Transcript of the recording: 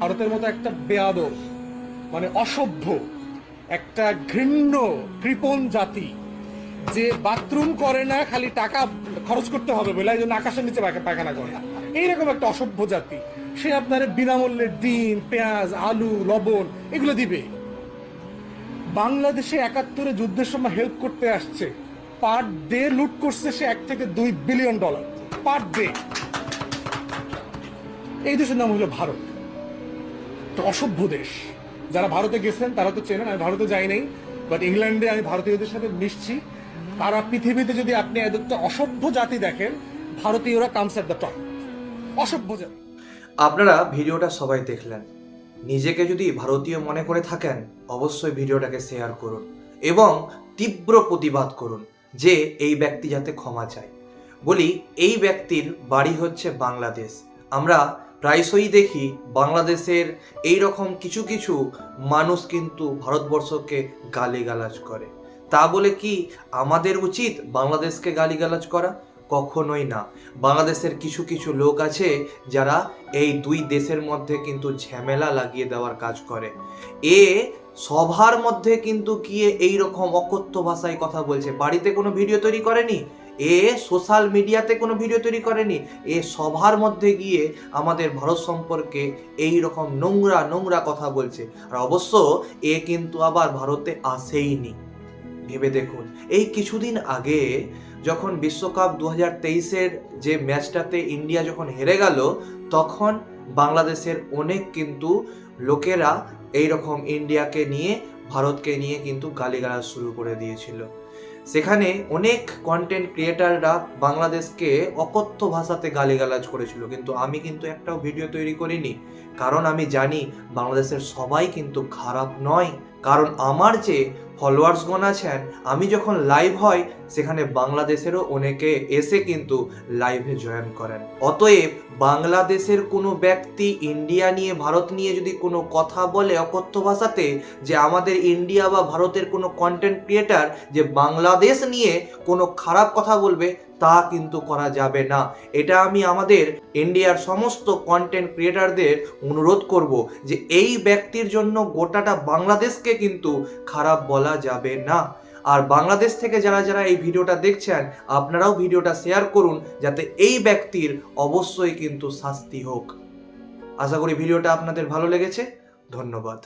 ভারতের মতো একটা বেয়াদব মানে অসভ্য, একটা ঘৃণ্য, কৃপণ জাতি, যে বাথরুম করে না, খালি টাকা খরচ করতে হবে বলে, এই জন্য আকাশের নিচে পায়খা- পায়খানা করে। এইরকম একটা অসভ্য জাতি। সে আপনার বিনামূল্যে ডিম, পেঁয়াজ, আলু, লবণ, এগুলো দিবে। বাংলাদেশে একাত্তরে যুদ্ধের সময় হেল্প করতে আসছে। পার ডে লুট করছে সে এক থেকে দুই বিলিয়ন ডলার পার ডে। এই দেশের নাম হলো ভারত। একটা অসভ্য দেশ। যারা ভারতে গেছেন, তারা তো চেনেন, আমি ভারতে যাই নাই বাট ইংল্যান্ডে আমি ভারতীয়দের সাথে মিশছি। তারা পৃথিবীতে যদি আপনি একটা অসভ্য জাতি দেখেন, ভারতীয়রা কামস এট দ্য টপ অসভ্য জাতি। আপনারা ভিডিওটা সবাই দেখলেন। নিজেকে যদি ভারতীয় মনে করে থাকেন, অবশ্যই ভিডিওটাকে শেয়ার করুন এবং তীব্র প্রতিবাদ করুন যে এই ব্যক্তি যাতে ক্ষমা চায়। বলি, এই ব্যক্তির বাড়ি হচ্ছে বাংলাদেশ। আমরা প্রায়শই দেখি বাংলাদেশের এই রকম কিছু কিছু মানুষ কিন্তু ভারতবর্ষকে গালিগালাজ করে। তা বলে কি আমাদের উচিত বাংলাদেশকে গালিগালাজ করা? কখনোই না। বাংলাদেশের কিছু কিছু লোক আছে যারা এই দুই দেশের মধ্যে কিন্তু ঝামেলা লাগিয়ে দেওয়ার কাজ করে। এ সভার মধ্যে কিন্তু গিয়ে এই রকম অকথ্য ভাষায় কথা বলছে। বাড়িতে কোনো ভিডিও তৈরি করেনি? এ সোশ্যাল মিডিয়াতে কোনো ভিডিও তৈরি করেনি, এ সভার মধ্যে গিয়ে আমাদের ভারত সম্পর্কে এই রকম নোংরা নোংরা কথা বলছে। আর অবশ্য এ কিন্তু আবার ভারতে আসেইনি। ভেবে দেখুন, এই কিছুদিন আগে যখন বিশ্বকাপ দু হাজার তেইশের যে ম্যাচটাতে ইন্ডিয়া যখন হেরে গেল, তখন বাংলাদেশের অনেক কিন্তু লোকেরা এই রকম ইন্ডিয়াকে নিয়ে ভারতকে নিয়ে কিন্তু গালিগালাজ শুরু করে দিয়েছিল। সেখানে অনেক কন্টেন্ট ক্রিয়েটাররা বাংলাদেশকে অকথ্য ভাষাতে গালিগালাজ করেছিল। কিন্তু আমি কিন্তু একটাও ভিডিও তৈরি করিনি। কারণ আমি জানি বাংলাদেশের সবাই কিন্তু খারাপ নয়। কারণ আমার যে ফলোয়ার্সগণ আছেন, আমি যখন লাইভ হয়, সেখানে বাংলাদেশেরও অনেকে এসে কিন্তু লাইভে জয়েন করেন। অতএব বাংলাদেশের কোনো ব্যক্তি ইন্ডিয়া নিয়ে, ভারত নিয়ে যদি কোনো কথা বলে অকথ্য ভাষাতে যে আমাদের ইন্ডিয়া বা ভারতের কোনো কন্টেন্ট ক্রিয়েটার যে বাংলাদেশ নিয়ে কোনো খারাপ কথা বলবে, তা কিন্তু করা যাবে না। এটা আমি আমাদের ইন্ডিয়ার সমস্ত কন্টেন্ট ক্রিয়েটারদের অনুরোধ করব যে এই ব্যক্তির জন্য গোটাটা বাংলাদেশকে কিন্তু খারাপ বলা যাবে না। আর বাংলাদেশ থেকে যারা যারা এই ভিডিওটা দেখছেন, আপনারাও ভিডিওটা শেয়ার করুন যাতে এই ব্যক্তির অবশ্যই কিন্তু শাস্তি হোক। আশা করি ভিডিওটা আপনাদের ভালো লেগেছে। ধন্যবাদ।